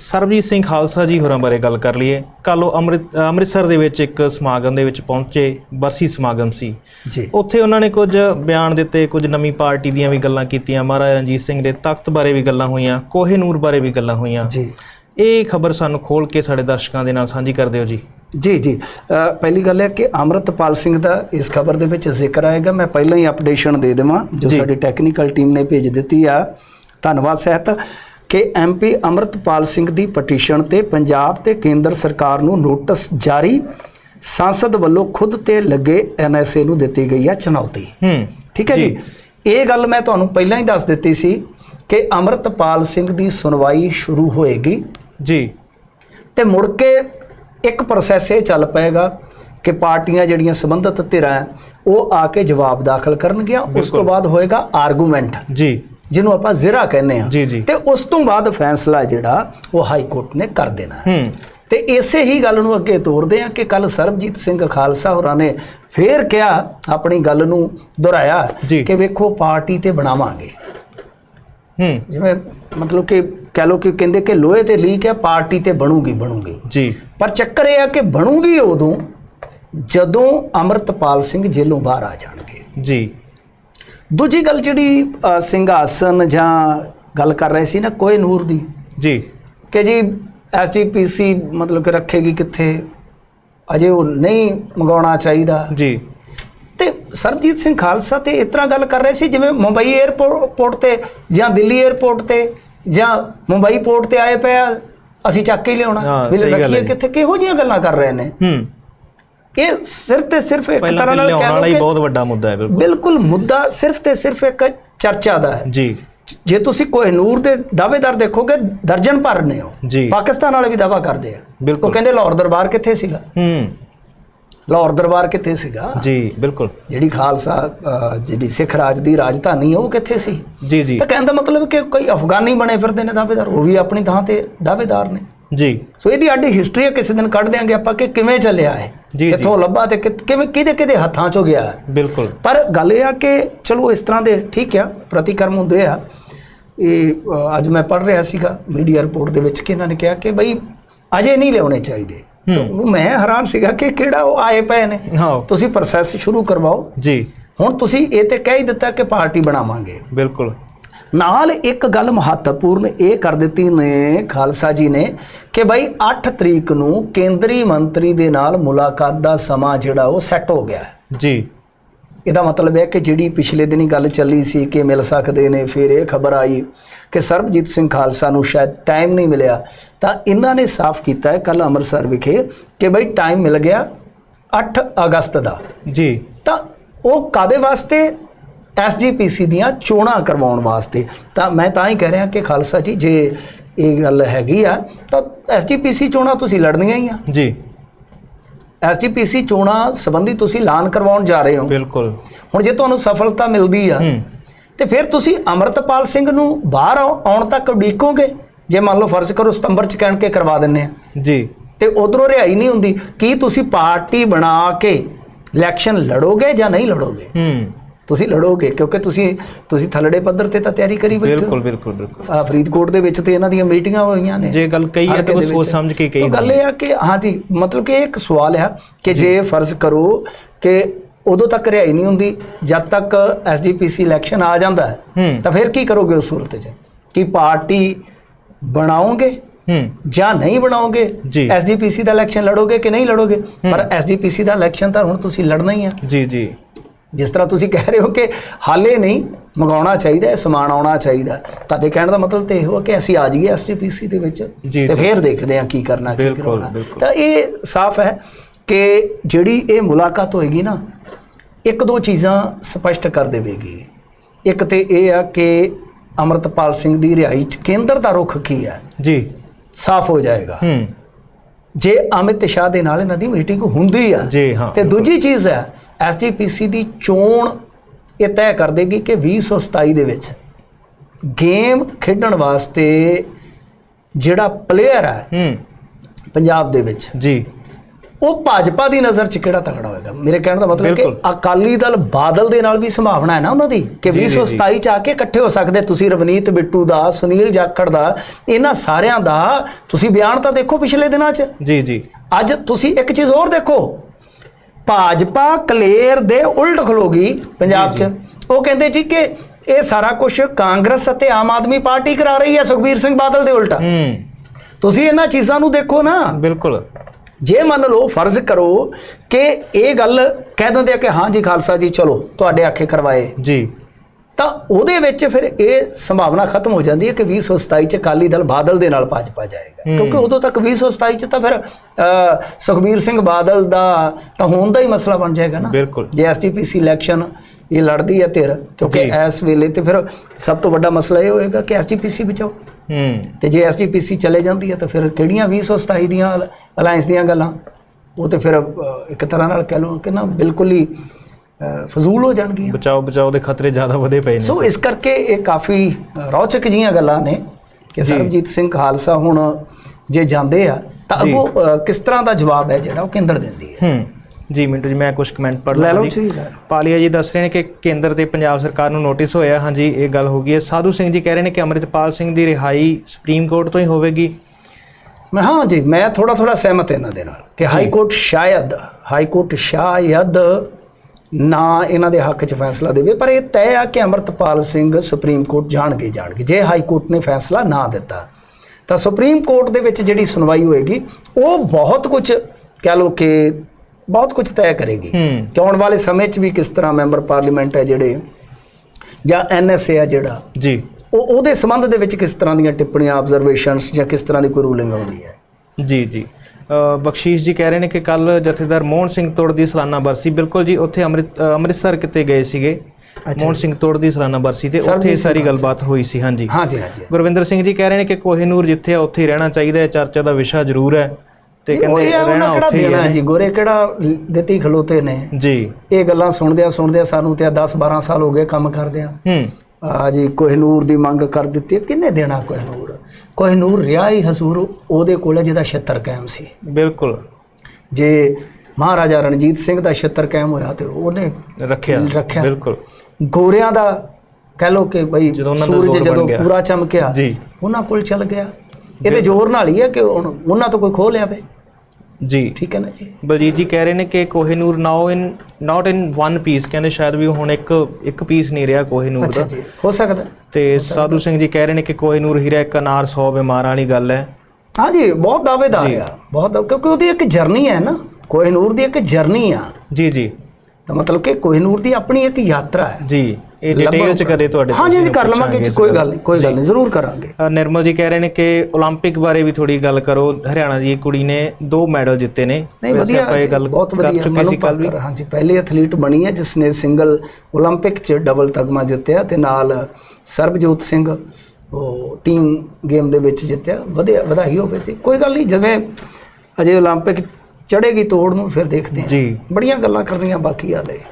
ਸਰਬਜੀਤ ਸਿੰਘ ਖਾਲਸਾ ਜੀ ਹੋਰਾਂ ਬਾਰੇ ਗੱਲ ਕਰ ਲਈਏ। ਕੱਲ੍ਹ ਉਹ ਅੰਮ੍ਰਿਤ ਅੰਮ੍ਰਿਤਸਰ ਦੇ ਵਿੱਚ ਇੱਕ ਸਮਾਗਮ ਦੇ ਵਿੱਚ ਪਹੁੰਚੇ ਬਰਸੀ ਸਮਾਗਮ ਸੀ। ਜੀ। ਉੱਥੇ ਉਹਨਾਂ ਨੇ ਕੁਝ ਬਿਆਨ ਦਿੱਤੇ ਕੁਝ ਨਵੀਂ ਪਾਰਟੀ ਦੀਆਂ ਵੀ ਗੱਲਾਂ ਕੀਤੀਆਂ। ਮਹਾਰਾਜਾ ਰਣਜੀਤ ਸਿੰਘ ਦੇ ਤਖਤ ਬਾਰੇ ਵੀ ਗੱਲਾਂ ਹੋਈਆਂ ਕੋਹੇਨੂਰ ਬਾਰੇ ਵੀ ਗੱਲਾਂ ਹੋਈਆਂ। ਜੀ। ਇਹ ਖਬਰ ਸਾਨੂੰ ਖੋਲ ਕੇ ਸਾਡੇ ਦਰਸ਼ਕਾਂ ਦੇ ਨਾਲ ਸਾਂਝੀ ਕਰ ਦਿਓ ਜੀ। ਜੀ ਜੀ। ਪਹਿਲੀ ਗੱਲ ਹੈ ਕਿ ਅਮਰਤਪਾਲ ਸਿੰਘ ਦਾ ਇਸ ਖਬਰ ਦੇ ਵਿੱਚ ਜ਼ਿਕਰ ਆਏਗਾ। ਮੈਂ ਪਹਿਲਾਂ ਹੀ ਅਪਡੇਸ਼ਨ ਦੇ ਦੇਵਾਂ ਜੀ। ਸਾਡੀ ਟੈਕਨੀਕਲ ਟੀਮ ਨੇ ਭੇਜ ਦਿੱਤੀ ਆ। ਧੰਨਵਾਦ ਸਹਿਤ। ਕਿ ਐਮਪੀ ਅਮਰਤਪਾਲ ਸਿੰਘ ਦੀ ਪਟੀਸ਼ਨ ਤੇ ਪੰਜਾਬ ਤੇ ਕੇਂਦਰ ਸਰਕਾਰ ਨੂੰ ਨੋਟਿਸ ਜਾਰੀ ਸੰਸਦ ਵੱਲੋਂ ਖੁਦ ਤੇ ਲੱਗੇ ਐਨਐਸਏ ਨੂੰ ਦਿੱਤੀ ਗਈ ਹੈ ਚੁਣੌਤੀ। ਹੂੰ ਠੀਕ ਹੈ ਜੀ? ਇਹ ਗੱਲ ਮੈਂ ਤੁਹਾਨੂੰ ਪਹਿਲਾਂ ਹੀ ਦੱਸ ਦਿੱਤੀ ਸੀ ਕਿ ਅਮਰਤਪਾਲ ਸਿੰਘ ਦੀ ਸੁਣਵਾਈ ਸ਼ੁਰੂ ਹੋਏਗੀ। ਜੀ। ਤੇ ਮੁੜ ਕੇ ਇੱਕ ਪ੍ਰੋਸੈਸ ਇਹ ਚੱਲ ਪਏਗਾ ਕਿ ਪਾਰਟੀਆਂ ਜਿਹੜੀਆਂ ਸੰਬੰਧਿਤ ਧਿਰਾਂ ਉਹ ਆ ਕੇ ਜਵਾਬ ਦਾਖਲ ਕਰਨਗੀਆਂ ਉਸ ਤੋਂ ਬਾਅਦ ਹੋਏਗਾ ਆਰਗੂਮੈਂਟ ਜੀ। ਜਿਹਨੂੰ ਆਪਾਂ ਜ਼ਿਰਾ ਕਹਿੰਦੇ ਆ ਜੀ, ਜੀ। ਤੇ ਉਸ ਤੋਂ ਬਾਅਦ ਫੈਸਲਾ ਜਿਹੜਾ ਉਹ ਹਾਈ ਕੋਰਟ ਨੇ ਕਰ ਦੇਣਾ ਹੈ। ਤੇ ਇਸੇ ਹੀ ਗੱਲ ਨੂੰ ਅੱਗੇ ਤੋਰਦੇ ਆ ਕਿ ਕੱਲ ਸਰਬਜੀਤ ਸਿੰਘ ਖਾਲਸਾ ਹੋਰਾਂ ਨੇ ਫੇਰ ਕਿਹਾ ਆਪਣੀ ਗੱਲ ਨੂੰ ਦੁਹਰਾਇਆ। ਕਿ ਵੇਖੋ ਪਾਰਟੀ ਤੇ ਬਣਾਵਾਂਗੇ। ਹੂੰ। ਜਿਵੇਂ ਮਤਲਬ ਕਿ ਕਹਿ ਲੋ ਕਿ ਕਹਿੰਦੇ ਕਿ ਲੋਹੇ ਤੇ ਲੀਕ ਹੈ ਪਾਰਟੀ ਤੇ ਬਣੂਗੀ ਬਣੂਗੀ। ਜੀ। ਪਰ ਚੱਕਰ ਇਹ ਆ ਕਿ ਬਣੂਗੀ ਉਦੋਂ ਜਦੋਂ ਅਮਰਤਪਾਲ ਸਿੰਘ ਜੇਲੋਂ ਬਾਹਰ ਆ ਜਾਣਗੇ। ਜੀ। ਦੂਜੀ ਗੱਲ ਜਿਹੜੀ ਅ, ਸਿੰਘਾਸਨ ਜਾਂ ਗੱਲ ਕਰ ਰਹੇ ਸੀ ਨਾ ਕੋਏ ਨੂਰ ਦੀ। ਜੀ। ਕਿ ਜੀ ਐਸਜੀਪੀਸੀ ਮਤਲਬ ਕਿ ਰੱਖੇਗੀ ਕਿੱਥੇ? ਅਜੇ ਉਹ ਨਹੀਂ ਮੰਗਾਉਣਾ ਚਾਹੀਦਾ। ਜੀ। ਤੇ ਸਰਬਜੀਤ ਸਿੰਘ ਖਾਲਸਾ ਤੇ ਇਸ ਤਰ੍ਹਾਂ ਗੱਲ ਕਰ ਰਹੇ ਸੀ ਜਿਵੇਂ ਮੁੰਬਈ 에ਅਰਪੋਰਟ ਤੇ ਜਾਂ ਦਿੱਲੀ 에ਅਰਪੋਰਟ ਤੇ ਜਾਂ ਮੁੰਬਈ ਪੋਰਟ ਤੇ ਆਏ ਪਿਆ ਅਸੀਂ ਚੱਕ ਕੇ ਹੀ ਲਿਆਉਣਾ। ਹਾਂ, ਵੀ ਸਹੀ ਗੱਲ ਹੈ ਰੱਖੀਏ। ਕਿੱਥੇ? ਕਿਹੋ ਜਿਹੀਆਂ ਗੱਲਾਂ ਕਰ ਰਹੇ ਨੇ? ਹੂੰ। ਇਹ ਸਿਰਫ ਤੇ ਸਿਰਫ ਇੱਕ ਤਰ੍ਹਾਂ ਨਾਲ ਲਿਆਉਣ ਕਹਿ ਵਾਲਾ ਹੀ ਬਹੁਤ ਵੱਡਾ ਮੁੱਦਾ ਹੈ ਬਿਲਕੁਲ। ਬਿਲਕੁਲ ਮੁੱਦਾ ਸਿਰਫ ਤੇ ਸਿਰਫ ਇੱਕ ਚਰਚਾ ਦਾ ਹੈ। ਜੀ। ਜੇ ਤੁਸੀਂ ਕੋਹਿਨੂਰ ਦੇ ਦਾਅਵੇਦਾਰ ਦੇਖੋਗੇ ਦਰਜਨ ਭਰ ਨੇ ਉਹ। ਜੀ। ਪਾਕਿਸਤਾਨ ਵਾਲੇ ਵੀ ਦਾਅਵਾ ਕਰਦੇ ਆ। ਬਿਲਕੁਲ। ਉਹ ਕਹਿੰਦੇ ਲਾਹੌਰ ਦਰਬਾਰ ਕਿੱਥੇ ਸੀਗਾ? ਹੂੰ। ਲਾਹੌਰ ਦਰਬਾਰ ਕਿੱਥੇ ਸੀਗਾ? ਜੀ ਬਿਲਕੁਲ। ਜਿਹੜੀ ਖਾਲਸਾ ਜਿਹੜੀ ਸਿੱਖ ਰਾਜ ਦੀ ਰਾਜਧਾਨੀ ਉਹ ਕਿੱਥੇ ਸੀ? ਜੀ ਜੀ। ਤਾਂ ਕਹਿਣ ਦਾ ਮਤਲਬ ਕਿ ਕੋਈ ਅਫਗਾਨੀ ਬਣੇ ਫਿਰਦੇ ਨੇ ਦਾਅਵੇਦਾਰ ਉਹ ਵੀ ਆਪਣੀ ਥਾਂ ਤੇ ਦਾਅਵੇਦਾਰ ਨੇ। ਜੀ। ਸੋ ਇਹਦੀ ਆਡੀ ਹਿਸਟਰੀ ਕਿਸੇ ਦਿਨ ਕੱਢ ਦਿਆਂਗੇ ਆਪਾਂ ਕਿ ਕਿਵੇਂ ਚੱਲਿਆ ਹੈ ਜੀ, ਜੀ। ਕਿੱਥੋਂ ਲੱਭਾ ਤੇ ਕਿ- ਕਿਵੇਂ ਕਿਹਦੇ ਕਿਹਦੇ ਹੱਥਾਂ 'ਚੋਂ ਗਿਆ? ਹੈ। ਬਿਲਕੁਲ। ਪਰ ਗੱਲ ਇਹ ਆ ਕਿ ਚਲੋ ਇਸ ਤਰ੍ਹਾਂ ਦੇ ਠੀਕ ਆ ਪ੍ਰਤੀਕਰਮ ਹੁੰਦੇ ਆ। ਇਹ ਅ, ਅੱਜ ਮੈਂ ਪੜ੍ਹ ਰਿਹਾ ਸੀਗਾ ਮੀਡੀਆ ਰਿਪੋਰਟ ਦੇ ਵਿੱਚ ਕਿ ਇਹਨਾਂ ਨੇ ਕਿਹਾ ਕਿ ਬਈ ਅਜੇ ਨਹੀਂ ਲਿਆਉਣੇ ਚਾਹੀਦੇ। ਤਾਂ ਉਹ ਮੈਂ ਹੈਰਾਨ ਸੀਗਾ ਕਿ ਕਿਹੜਾ ਉਹ ਆਏ ਪਏ ਨੇ। ਹਾਂ। ਤੁਸੀਂ ਪ੍ਰੋਸੈਸ ਸ਼ੁਰੂ ਕਰਵਾਓ। ਜੀ। ਹੁਣ ਤੁਸੀਂ ਇਹ ਤੇ ਕਹਿ ਹੀ ਦਿੱਤਾ ਕਿ ਪਾਰਟੀ ਬਣਾਵਾਂਗੇ। ਬਿਲਕੁਲ। ਨਾਲ ਇੱਕ ਗੱਲ ਮਹੱਤਵਪੂਰਨ ਇਹ ਕਰ ਦਿੱਤੀ ਨੇ ਖਾਲਸਾ ਜੀ ਨੇ ਕਿ ਭਾਈ 8 ਤਰੀਕ ਨੂੰ ਕੇਂਦਰੀ ਮੰਤਰੀ ਦੇ ਨਾਲ ਮੁਲਾਕਾਤ ਦਾ ਸਮਾਂ ਜਿਹੜਾ ਉਹ ਸੈੱਟ ਹੋ ਗਿਆ ਜੀ। ਇਹਦਾ ਮਤਲਬ ਹੈ ਕਿ ਜਿਹੜੀ ਪਿਛਲੇ ਦਿਨੀ ਗੱਲ ਚੱਲੀ ਸੀ ਕਿ ਮਿਲ ਸਕਦੇ ਨੇ ਫਿਰ ਇਹ ਖਬਰ ਆਈ ਕਿ ਸਰਬਜੀਤ ਸਿੰਘ ਖਾਲਸਾ ਨੂੰ ਸ਼ਾਇਦ ਟਾਈਮ ਨਹੀਂ ਮਿਲਿਆ। ਤਾਂ ਇਹਨਾਂ ਨੇ ਸਾਫ਼ ਕੀਤਾ ਹੈ ਕੱਲ ਅੰਮ੍ਰਿਤਸਰ ਵਿਖੇ ਕਿ ਬਈ ਟਾਈਮ ਮਿਲ ਗਿਆ 8 ਅਗਸਤ ਦਾ। ਜੀ। ਤਾਂ ਉਹ ਕਾਦੇ ਵਾਸਤੇ? ਐਸਜੀਪੀਸੀ ਦੀਆਂ ਚੋਣਾਂ ਕਰਵਾਉਣ ਵਾਸਤੇ। ਤਾਂ ਮੈਂ ਤਾਂ ਹੀ ਕਹਿ ਰਿਹਾ ਕਿ ਖਾਲਸਾ ਜੀ ਜੇ ਇਹ ਗੱਲ ਹੈਗੀ ਆ ਤਾਂ ਐਸਜੀਪੀਸੀ ਚੋਣਾਂ ਤੁਸੀਂ ਲੜਨੀਆਂ ਹੀ ਆ। ਜੀ। ਐਸਜੀਪੀਸੀ ਚੋਣਾਂ ਸੰਬੰਧੀ ਤੁਸੀਂ ਐਲਾਨ ਕਰਵਾਉਣ ਜਾ ਰਹੇ ਹੋ। ਬਿਲਕੁਲ। ਹੁਣ ਜੇ ਤੁਹਾਨੂੰ ਸਫਲਤਾ ਮਿਲਦੀ ਆ ਤੇ ਫਿਰ ਤੁਸੀਂ ਅਮਰਤਪਾਲ ਸਿੰਘ ਨੂੰ ਬਾਹਰ ਆਉ- ਆਉਣ ਤੱਕ ਉਡੀਕੋਗੇ? ਜੇ ਮੰਨ ਲਓ ਫਰਜ਼ ਕਰੋ ਸਤੰਬਰ ਚ ਕਹਿਣ ਕੇ ਕਰਵਾ ਦਿੰਨੇ ਆ। ਜੀ। ਤੇ ਉਧਰੋਂ ਰਿਹਾਈ ਨਹੀਂ ਹੁੰਦੀ। ਕੀ ਤੁਸੀਂ ਪਾਰਟੀ ਬਣਾ ਕੇ ਇਲੈਕਸ਼ਨ ਲੜੋਗੇ ਜਾਂ ਨਹੀਂ ਲੜੋਗੇ? ਹੂੰ। ਤੁਸੀਂ ਲੜੋਗੇ ਕਿਉਂਕਿ ਤੁਸੀਂ ਤੁਸੀਂ ਥੱਲੜੇ ਪੱਧਰ ਤੇ ਤਾਂ ਤਿਆਰੀ ਕਰੀ ਬੈਠੇ ਬਿਲਕੁਲ ਬਿਲਕੁਲ ਬਿਲਕੁਲ। ਆ ਫਰੀਦਕੋਟ ਦੇ ਵਿੱਚ ਤੇ ਇਹਨਾਂ ਦੀਆਂ ਮੀਟਿੰਗਾਂ ਹੋਈਆਂ ਨੇ। ਜੇ ਗੱਲ ਕਹੀ ਹੈ ਤਾਂ ਕੋਈ ਦੇ ਸੋਚ। ਸਮਝ ਕੇ ਕਹੀ ਤਾਂ ਗੱਲ ਇਹ ਆ ਕਿ ਹਾਂਜੀ ਮਤਲਬ ਕਿ ਇਹ ਇੱਕ ਸਵਾਲ ਆ ਕਿ ਜੇ। ਫਰਜ਼ ਕਰੋ ਕਿ ਉਦੋਂ ਤੱਕ ਰਿਹਾਈ ਨਹੀਂ ਹੁੰਦੀ ਜਦ ਤੱਕ ਐਸਜੀਪੀਸੀ ਇਲੈਕਸ਼ਨ ਆ ਜਾਂਦਾ ਹੈ ਤਾਂ ਫਿਰ ਕੀ ਕਰੋਗੇ ਉਸ ਸੂਰਤ 'ਚ? ਕੀ ਪਾਰਟੀ ਬਣਾਓਗੇ ਹੂੰ। ਜਾਂ ਨਹੀਂ ਬਣਾਓਗੇ? ਜੀ। ਐਸਜੀਪੀਸੀ ਦਾ ਇਲੈਕਸ਼ਨ ਲੜੋਗੇ ਕਿ ਨਹੀਂ ਲੜੋਗੇ? ਪਰ ਐਸਜੀਪੀਸੀ ਦਾ ਇਲੈਕਸ਼ਨ ਤਾਂ ਹੁਣ ਤੁਸੀਂ ਲੜਨਾ ਹੀ ਆ। ਜੀ ਜੀ। ਜਿਸ ਤਰ੍ਹਾਂ ਤੁਸੀਂ ਕਹਿ ਰਹੇ ਹੋ ਕਿ ਹਾਲੇ ਨਹੀਂ ਮੰਗਾਉਣਾ ਚਾਹੀਦਾ ਹੈ ਸਮਾਨ ਆਉਣਾ ਚਾਹੀਦਾ। ਤੁਹਾਡੇ ਕਹਿਣ ਦਾ ਮਤਲਬ ਤੇ ਇਹ ਹੋ ਕਿ ਅਸੀਂ ਆ ਜਾਈਏ ਐਸਜੀਪੀਸੀ ਦੇ ਵਿੱਚ ਤੇ। ਫਿਰ ਦੇਖਦੇ ਹਾਂ ਕੀ ਕਰਨਾ ਕੀ ਕਰਾਉਣਾ। ਤਾਂ ਇਹ ਸਾਫ਼ ਹੈ ਕਿ ਜਿਹੜੀ ਇਹ ਮੁਲਾਕਾਤ ਹੋਏਗੀ ਨਾ ਇੱਕ ਦੋ ਚੀਜ਼ਾਂ ਸਪਸ਼ਟ ਕਰ ਦੇਵੇਗੀ। ਇੱਕ ਤੇ ਇਹ ਆ ਕਿ ਅਮਰਤਪਾਲ ਸਿੰਘ ਦੀ ਰਿਹਾਈ ਚ ਕੇਂਦਰ ਦਾ ਰੁਖ ਕੀ ਹੈ? ਜੀ। ਸਾਫ਼ ਹੋ ਜਾਏਗਾ। ਹੂੰ। ਜੇ ਅਮਿਤ ਸ਼ਾਹ ਦੇ ਨਾਲ ਇਹਨਾਂ ਦੀ ਮੀਟਿੰਗ ਹੁੰਦੀ ਆ ਜੀ ਹਾਂ। ਤੇ ਦੂਜੀ ਚੀਜ਼ ਹੈ ਐਸਜੀਪੀਸੀ ਦੀ ਚੋਣ ਇਹ ਤੈਅ ਕਰ ਦੇਗੀ ਕਿ 2027 ਦੇ ਵਿੱਚ ਗੇਮ ਖੇਡਣ ਵਾਸਤੇ ਜਿਹੜਾ ਪਲੇਅਰ ਹੈ ਹੂੰ। ਪੰਜਾਬ ਦੇ ਵਿੱਚ ਜੀ। ਉਹ ਭਾਜਪਾ ਦੀ ਨਜ਼ਰ 'ਚ ਕਿਹੜਾ ਤਗੜਾ ਹੋਏਗਾ? ਮੇਰੇ ਕਹਿਣ ਦਾ ਮਤਲਬ ਕਿ। ਅਕਾਲੀ ਦਲ ਬਾਦਲ ਦੇ ਨਾਲ ਵੀ ਸੰਭਾਵਨਾ ਹੈ ਨਾ ਉਹਨਾਂ ਦੀ ਕਿ ਜੀ, ਜੀ, ਜੀ। 2027 ਚ ਆ ਕੇ ਇਕੱਠੇ ਹੋ ਸਕਦੇ ਤੁਸੀਂ ਰਵਨੀਤ ਬਿੱਟੂ ਦਾ ਸੁਨੀਲ ਜਾਖੜ ਦਾ ਇਹਨਾਂ ਸਾਰਿਆਂ ਦਾ। ਤੁਸੀਂ ਬਿਆਨ ਤਾਂ ਦੇਖੋ ਪਿਛਲੇ ਦਿਨਾਂ 'ਚ। ਜੀ ਜੀ। ਅੱਜ ਤੁਸੀਂ ਇੱਕ ਚੀਜ਼ ਹੋਰ ਦੇਖੋ। ਭਾਜਪਾ ਕਲੇਰ ਦੇ ਉਲਟ ਖਲੋਗੀ ਪੰਜਾਬ 'ਚ। ਉਹ ਕਹਿੰਦੇ ਜੀ ਕਿ ਇਹ ਸਾਰਾ ਕੁਝ ਕਾਂਗਰਸ ਅਤੇ ਆਮ ਆਦਮੀ ਪਾਰਟੀ ਕਰਾ ਰਹੀ ਹੈ ਸੁਖਬੀਰ ਸਿੰਘ ਬਾਦਲ ਦੇ ਉਲਟਾ। ਹੂੰ। ਤੁਸੀਂ ਇਹਨਾਂ ਚੀਜ਼ਾਂ ਨੂੰ ਦੇਖੋ ਨਾ। ਬਿਲਕੁਲ। ਜੇ ਮੰਨ ਲਓ ਫਰਜ਼ ਕਰੋ ਕਿ ਇਹ ਗੱਲ ਕਹਿ ਦਿੰਦੇ ਆ ਕਿ ਹਾਂ ਜੀ ਖਾਲਸਾ ਜੀ ਚਲੋ ਤੁਹਾਡੇ ਆਖੇ ਕਰਵਾਏ। ਜੀ। ਤਾਂ ਉਹਦੇ ਵਿੱਚ ਫਿਰ ਇਹ ਸੰਭਾਵਨਾ ਖਤਮ ਹੋ ਜਾਂਦੀ ਹੈ ਕਿ 2027 ਚ ਅਕਾਲੀ ਦਲ ਬਾਦਲ ਦੇ ਨਾਲ ਭਾਜਪਾ ਜਾਏਗਾ। ਕਿਉਂਕਿ ਉਦੋਂ ਤੱਕ 2027 ਚ ਤਾਂ ਫਿਰ ਸੁਖਬੀਰ ਸਿੰਘ ਬਾਦਲ ਦਾ ਤਾਂ ਹੋਣ ਦਾ ਹੀ ਮਸਲਾ ਬਣ ਜਾਏਗਾ ਨਾ। ਬਿਲਕੁਲ। ਜੇ ਐਸਜੀਪੀਸੀ ਇਲੈਕਸ਼ਨ ਇਹ ਲੜਦੀ ਹੈ ਧਿਰ ਕਿਉਂਕਿ। ਇਸ ਵੇਲੇ ਤੇ ਫਿਰ ਸਭ ਤੋਂ ਵੱਡਾ ਮਸਲਾ ਇਹ ਹੋਏਗਾ ਕਿ ਐਸਜੀਪੀਸੀ ਬਚਾਓ। ਹੂੰ। ਤੇ ਜੇ ਐਸਜੀਪੀਸੀ ਚਲੇ ਜਾਂਦੀ ਹੈ ਤਾਂ ਫਿਰ ਕਿਹੜੀਆਂ 2027 ਦੀਆਂ ਅਲਾਈਅੰਸ ਦੀਆਂ ਗੱਲਾਂ? ਉਹ ਤੇ ਫਿਰ ਇੱਕ ਤਰ੍ਹਾਂ ਨਾਲ ਕਹਿ ਲਓ ਕਿ ਨਾ ਬਿਲਕੁਲ ਹੀ ਫਜ਼ੂਲ ਹੋ ਜਾਣਗੀਆਂ। ਬਚਾਓ ਬਚਾਓ ਦੇ ਖਤਰੇ ਜ਼ਿਆਦਾ ਵਧੇ ਪਏ ਨੇ ਸੋ ਇਸ ਕਰਕੇ ਇਹ ਕਾਫੀ ਰੌਚਕ ਜੀਆਂ ਗੱਲਾਂ ਨੇ ਕਿ ਸਰਬਜੀਤ ਸਿੰਘ ਖਾਲਸਾ ਹੁਣ ਜੇ ਜਾਂਦੇ ਆ ਤਾਂ ਅ, ਕਿਸ ਤਰ੍ਹਾਂ ਦਾ ਜਵਾਬ ਹੈ ਜਿਹੜਾ ਉਹ ਕੇਂਦਰ ਦਿੰਦੀ ਹੈ? ਹੂੰ। ਜੀ ਮਿੰਟੂ ਜੀ ਮੈਂ ਕੁਝ ਕਮੈਂਟ ਪੜ੍ਹ ਲੈ ਲਓ ਜੀ। ਪਾਲੀਆ ਜੀ ਦੱਸ ਰਹੇ ਨੇ ਕਿ ਕੇਂਦਰ ਤੇ ਪੰਜਾਬ ਸਰਕਾਰ ਨੂੰ ਨੋਟਿਸ ਹੋਇਆ। ਹਾਂਜੀ ਇਹ ਗੱਲ ਹੋ ਗਈ ਹੈ। ਸਾਧੂ ਸਿੰਘ ਜੀ ਕਹਿ ਰਹੇ ਨੇ ਕਿ ਅੰਮ੍ਰਿਤਪਾਲ ਸਿੰਘ ਦੀ ਰਿਹਾਈ ਸੁਪਰੀਮ ਕੋਰਟ ਤੋਂ ਹੀ ਹੋਵੇਗੀ। ਮੈਂ ਹਾਂ ਜੀ ਮੈਂ ਥੋੜਾ ਥੋੜਾ ਸਹਿਮਤ ਇਹਨਾਂ ਦੇ ਨਾਲ ਕਿ ਹਾਈ ਕੋਰਟ ਸ਼ਾਇਦ ਹਾਈ ਕੋਰਟ ਸ਼ਾਇਦ ਨਾ ਇਹਨਾਂ ਦੇ ਹੱਕ 'ਚ ਫੈਸਲਾ ਦੇਵੇ ਪਰ ਇਹ ਤੈਅ ਆ ਕਿ ਅਮਰਤਪਾਲ ਸਿੰਘ ਸੁਪਰੀਮ ਕੋਰਟ ਜਾਣਗੇ ਜਾਣਗੇ ਜੇ ਹਾਈ ਕੋਰਟ ਨੇ ਫੈਸਲਾ ਨਾ ਦਿੱਤਾ। ਤਾਂ ਸੁਪਰੀਮ ਕੋਰਟ ਦੇ ਵਿੱਚ ਜਿਹੜੀ ਸੁਣਵਾਈ ਹੋਏਗੀ ਉਹ ਬਹੁਤ ਕੁਝ ਕਹਿ ਲਓ ਕਿ ਬਹੁਤ ਕੁਝ ਤੈਅ ਕਰੇਗੀ। ਕਿ ਆਉਣ ਵਾਲੇ ਸਮੇਂ 'ਚ ਵੀ ਕਿਸ ਤਰ੍ਹਾਂ ਮੈਂਬਰ ਪਾਰਲੀਮੈਂਟ ਹੈ ਜਿਹੜੇ ਜਾਂ ਐਨਐਸਏ ਆ ਜਿਹੜਾ ਜੀ। ਉਹ ਉਹਦੇ ਸੰਬੰਧ ਦੇ ਵਿੱਚ ਕਿਸ ਤਰ੍ਹਾਂ ਦੀਆਂ ਟਿੱਪਣੀਆਂ ਆਬਜ਼ਰਵੇਸ਼ਨਸ ਜਾਂ ਕਿਸ ਤਰ੍ਹਾਂ ਦੀ ਕੋਈ ਰੂਲਿੰਗ ਆਉਂਦੀ ਹੈ? ਜੀ ਜੀ। ਬਖਸ਼ੀਸ਼ ਜੀ ਕਹਿ ਰਹੇ ਨੇ ਕਿ ਕੱਲ ਜਥੇਦਾਰ ਮੋਹਨ ਸਿੰਘ ਤੋੜ ਦੀ ਸਾਲਾਨਾ ਬਰਸੀ ਬਿਲਕੁਲ ਜੀ ਉੱਥੇ ਅੰਮ੍ਰਿਤਸਰ ਕਿਤੇ ਗਏ ਸੀਗੇ। ਮੋਹਨ ਸਿੰਘ ਤੋੜ ਦੀ ਸਾਲਾਨਾ ਬਰਸੀ ਤੇ ਉੱਥੇ ਸਾਰੀ ਗੱਲਬਾਤ ਹੋਈ ਸੀ ਹਾਂਜੀ। ਹਾਂਜੀ ਹਾਂਜੀ ਗੁਰਵਿੰਦਰ ਸਿੰਘ ਜੀ ਕਹਿ ਰਹੇ ਨੇ ਕਿ ਕੋਹਿਨੂਰ ਜਿੱਥੇ ਆ ਉੱਥੇ ਹੀ ਰਹਿਣਾ ਚਾਹੀਦਾ ਹੈ ਚਰਚਾ ਦਾ ਵਿਸ਼ਾ ਜ਼ਰੂਰ ਹੈ। ਤੇ ਕਹਿੰਦੇ ਰਹਿਣਾ ਉੱਥੇ ਹੀ ਜੀ? ਗੋਰੇ ਕਿਹੜਾ ਦਿੱਤੀ ਖਲੋਤੇ ਨੇ? ਜੀ। ਇਹ ਗੱਲਾਂ ਸੁਣਦਿਆਂ ਸੁਣਦਿਆਂ ਸਾਨੂੰ ਤੇ 10 12 ਸਾਲ ਹੋ ਗਏ ਕੰਮ ਕਰਦਿਆਂ। ਹੂੰ। ਆ ਜੀ ਕੋਹਿਨੂਰ ਦੀ ਮੰਗ ਕਰ ਦਿੱਤੀ। ਕਿੰਨੇ ਦੇਣਾ ਕੋਹਿਨੂਰ ਕੋਹਿਨੂਰ ਰਿਹਾ ਹੀ ਹਜ਼ੂਰ ਉਹਦੇ ਕੋਲ ਜਿਹਦਾ ਛੱਤਰ ਕਾਇਮ ਸੀ। ਬਿਲਕੁਲ। ਜੇ ਮਹਾਰਾਜਾ ਰਣਜੀਤ ਸਿੰਘ ਦਾ ਛੱਤਰ ਕਾਇਮ ਹੋਇਆ ਤੇ ਉਹਨੇ ਰੱਖਿਆ। ਰੱਖਿਆ। ਬਿਲਕੁਲ। ਗੋਰਿਆਂ ਦਾ ਕਹਿ ਲੋ ਕਿ ਬਈ ਸੂਰਜ ਜਦੋਂ। ਪੂਰਾ ਚਮਕਿਆ ਜੀ। ਉਹਨਾਂ ਕੋਲ ਚੱਲ ਗਿਆ। ਇਹਦੇ ਜ਼ੋਰ ਨਾਲ ਹੀ ਹੈ ਕਿ ਹੁਣ ਉਹਨਾਂ ਤੋਂ ਕੋਈ ਖੋਹ ਲਿਆ ਵੇ ਜੀ। ਠੀਕ ਹੈ ਨਾ ਜੀ? ਬਲਜੀਤ ਜੀ ਕਹਿ ਰਹੇ ਨੇ ਕਿ Kohinoor now in not in one piece ਕਹਿੰਦੇ ਸ਼ਾਇਦ ਵੀ ਹੁਣ ਇੱਕ ਇੱਕ ਪੀਸ ਨਹੀਂ ਰਿਹਾ ਕੋਹਿਨੂਰ ਦਾ। ਹੋ ਸਕਦਾ। ਤੇ ਸਾਧੂ ਸਿੰਘ ਜੀ ਕਹਿ ਰਹੇ ਨੇ ਕਿ ਕੋਹਿਨੂਰ ਹੀਰਾ ਇੱਕ ਅਨਾਰ 100 ਬਿਮਾਰਾਂ ਵਾਲੀ ਗੱਲ ਹੈ। ਹਾਂਜੀ ਬਹੁਤ ਦਾਅਵੇਦਾਰ ਆ ਬਹੁਤ ਕਿਉਂਕਿ ਉਹਦੀ ਇੱਕ ਜਰਨੀ ਹੈ ਨਾ ਕੋਹਿਨੂਰ ਦੀ ਇੱਕ ਜਰਨੀ ਆ। ਜੀ ਜੀ। ਤਾਂ ਮਤਲਬ ਕਿ ਕੋਹਿਨੂਰ ਦੀ ਆਪਣੀ ਇੱਕ ਯਾਤਰਾ ਹੈ ਜੀ ਇਹ ਡਿਟੇਲ ਚ ਕਰੇ ਤੁਹਾਡੇ ਹਾਂਜੀ ਤੋਂ ਜੀ ਕਰ ਲਵਾਂਗੇ ਜੀ, ਕੋਈ ਗੱਲ ਨਹੀਂ ਕੋਈ ਗੱਲ ਨਹੀਂ ਜ਼ਰੂਰ ਕਰਾਂਗੇ ਅ, ਨਿਰਮਲ ਜੀ ਕਹਿ ਰਹੇ ਨੇ ਕਿ 올림픽 ਬਾਰੇ ਵੀ ਥੋੜੀ ਗੱਲ ਕਰੋ ਹਰਿਆਣਾ ਦੀ ਇੱਕ ਕੁੜੀ ਨੇ ਦੋ ਮੈਡਲ ਜਿੱਤੇ ਨੇ ਨਹੀਂ ਵੈਸੇ ਵਧੀਆ ਆਪਾਂ ਇਹ ਜੀ, ਗੱਲ ਬਹੁਤ ਕਰ ਵਧੀਆ ਚੁੱਕੇ ਸੀ ਮਨੂ ਕੱਲ ਵੀ ਪਾਕਰ, ਹਾਂਜੀ ਪਹਿਲੀ ਐਥਲੀਟ ਬਣੀ ਹੈ ਜਿਸ ਨੇ ਸਿੰਗਲ 올림픽 ਚ ਡਬਲ ਤਗਮਾ ਜਿੱਤਿਆ ਤੇ ਨਾਲ ਸਰਬਜੋਤ ਸਿੰਘ ਉਹ ਟੀਮ ਗੇਮ ਦੇ ਵਿੱਚ ਜਿੱਤਿਆ ਵਧੀਆ ਵਧਾਈ ਹੋਵੇ ਜੀ ਕੋਈ ਗੱਲ ਨਹੀਂ ਜਿਵੇਂ ਅਜੇ 올림픽 ਚੜੇਗੀ ਤੋੜ ਨੂੰ ਫਿਰ ਦੇਖਦੇ ਹਾਂ। ਜੀ। ਬੜੀਆਂ ਗੱਲਾਂ ਕਰਨੀਆਂ ਬਾਕੀ ਆ ਲੈ